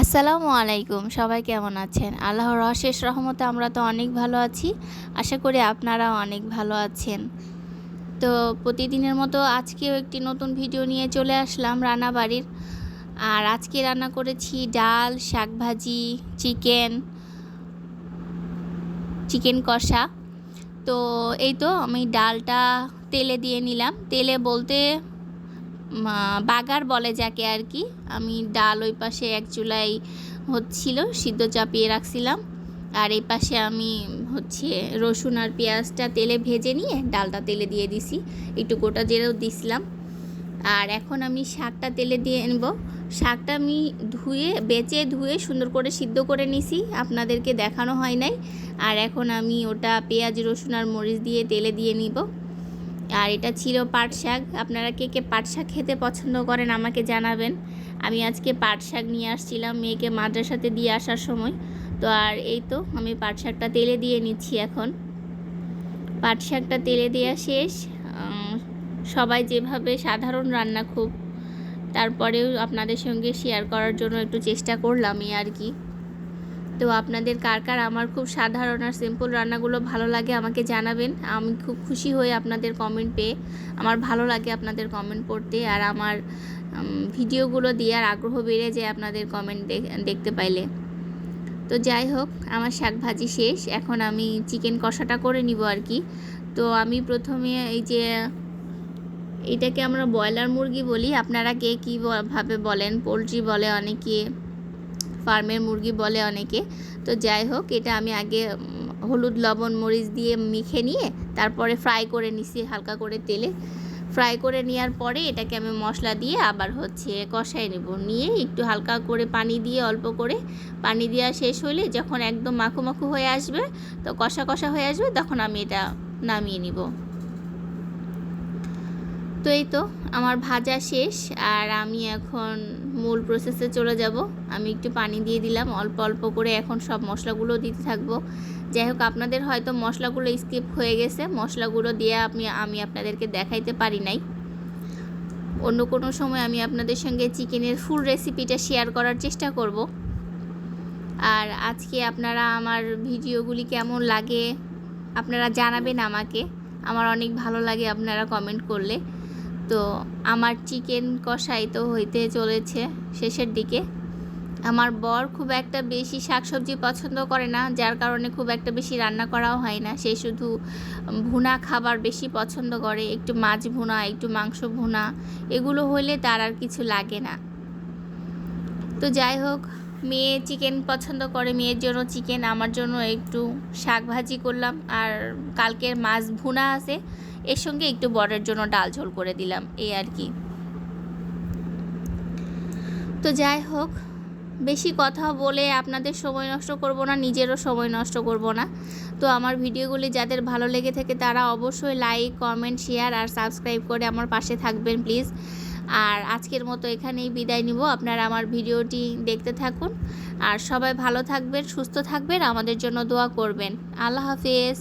আসসালামু আলাইকুম, সবাই কেমন আছেন? আল্লাহর অশেষ রহমতে আমরা তো অনেক ভালো আছি। আশা করি আপনারাও অনেক ভালো আছেন। তো প্রতিদিনের মতো আজকেও একটি নতুন ভিডিও নিয়ে চলে আসলাম রান্নাবাড়ির আর আজকে রান্না করেছি ডাল, শাকভাজি, চিকেন চিকেন কষা। তো এই তো আমি ডালটা তেলে দিয়ে নিলাম। তেলে বলতে বাগার বলে যাকে আর কি। আমি ডাল ওই পাশে এক চুলাই হচ্ছিল, সিদ্ধ চাপিয়ে রাখছিলাম। আর এই পাশে আমি হচ্ছে রসুন আর পেঁয়াজটা তেলে ভেজে নিয়ে ডালটা তেলে দিয়ে দিছি। একটু গোটা জেরেও দিছিলাম। আর এখন আমি শাকটা তেলে দিয়ে নেব শাকটা আমি ধুয়ে, বেচে ধুয়ে সুন্দর করে সিদ্ধ করে নিছি। আপনাদেরকে দেখানো হয় নাই। আর এখন আমি ওটা পেঁয়াজ, রসুন আর মরিচ দিয়ে তেলে দিয়ে নিব। আর এটা ছিল পাট শাক। আপনারা কে কে পাট শাক খেতে পছন্দ করেন আমাকে জানাবেন। আমি আজকে পাট শাক নিয়ে আসছিলাম মেয়েকে মাদ্রাসাতে দিয়ে আসার সময়। তো আর এই তো, আমি পাট শাকটা তেলে দিয়ে নিচ্ছি এখন। পাট শাকটা তেলে দেওয়া শেষ। সবাই যেভাবে সাধারণ রান্না খুব, তারপরেও আপনাদের সঙ্গে শেয়ার করার জন্য একটু চেষ্টা করলামই আর কি। তো আপনাদের কার কার আমার খুব সাধারণ আর সিম্পল রান্নাগুলো ভালো লাগে আমাকে জানাবেন। আমি খুব খুশি হই আপনাদের কমেন্ট পেয়ে, আমার ভালো লাগে আপনাদের কমেন্ট পড়তে আর আমার ভিডিওগুলো দেওয়ার আগ্রহ বেড়ে যায় আপনাদের কমেন্ট দেখতে পাইলে। তো যাই হোক, আমার শাক ভাজি শেষ, এখন আমি চিকেন কষাটা করে নিব আর কি। তো আমি প্রথমে এই যে, এটাকে আমরা ব্রয়লার মুরগি বলি, আপনারা কে কী ভাবে বলেন? পোলট্রি বলে অনেকে। ফার্মের মুরগি বলে অনেকে। তো যাই হোক, এটা আমি আগে হলুদ, লবণ, মরিচ দিয়ে মেখে নিয়ে তারপরে ফ্রাই করে নিছি হালকা করে তেলে। ফ্রাই করে নেওয়ার পরে এটাকে আমি মশলা দিয়ে আবার হচ্ছে কষাই নেব। নিয়ে একটু হালকা করে পানি দিয়ে অল্প করে, পানি দেওয়া শেষ হলে যখন একদম মাখো মাখো হয়ে আসবে, তো কষা কষা হয়ে আসবে, তখন আমি এটা নামিয়ে নিব। তো এই তো, আমার ভাজা শেষ আর আমি এখন মূল প্রসেসে চলে যাব। আমি একটু পানি দিয়ে দিলাম, অল্প অল্প করে এখন সব মশলাগুলো দিতে থাকব। যাই হোক, আপনাদের হয়তো মশলাগুলো স্কিপ হয়ে গেছে, মশলাগুলো দিয়ে আমি আমি আপনাদেরকে দেখাইতে পারি নাই। অন্য কোনো সময় আমি আপনাদের সঙ্গে চিকেনের ফুল রেসিপিটা শেয়ার করার চেষ্টা করব। আর আজকে আপনারা আমার ভিডিওগুলি কেমন লাগে, আপনারা জানাবেন আমাকে। আমার অনেক ভালো লাগে আপনারা কমেন্ট করলে। তো আমার চিকেন কষাই তো হইতে চলেছে শেষের দিকে। আমার বর খুব একটা বেশি শাকসবজি পছন্দ করে না, যার কারণে খুব একটা বেশি রান্না করাও হয় না। সে শুধু ভুনা খাবার বেশি পছন্দ করে, একটু মাছ ভুনা, একটু মাংস ভুনা, এগুলো হলে তার আর কিছু লাগে না। তো যাই হোক মেয়ে চিকেন পছন্দ করে, মেয়ের জন্য চিকেন, আমার জন্য একটু শাক ভাজি করলাম। আর কালকের মাছ ভুনা আছে, এর সঙ্গে একটু বরের জন্য ডাল ঝোল করে দিলাম, এই আর কি। তো যাই হোক, বেশি কথা বলে আপনাদের সময় নষ্ট করব না, নিজেরও সময় নষ্ট করব না। তো আমার ভিডিওগুলি যাদের ভালো লেগে থাকে তারা অবশ্যই লাইক কমেন্ট শেয়ার আর সাবস্ক্রাইব করে আমার পাশে থাকবেন প্লিজ আর আজকের মতো এখানেই বিদায় নিব। আপনারা আমার ভিডিওটি দেখতে থাকুন। আর সবাই ভালো থাকবেন, সুস্থ থাকবেন, আমাদের জন্য দোয়া করবেন। আল্লাহ হাফেজ।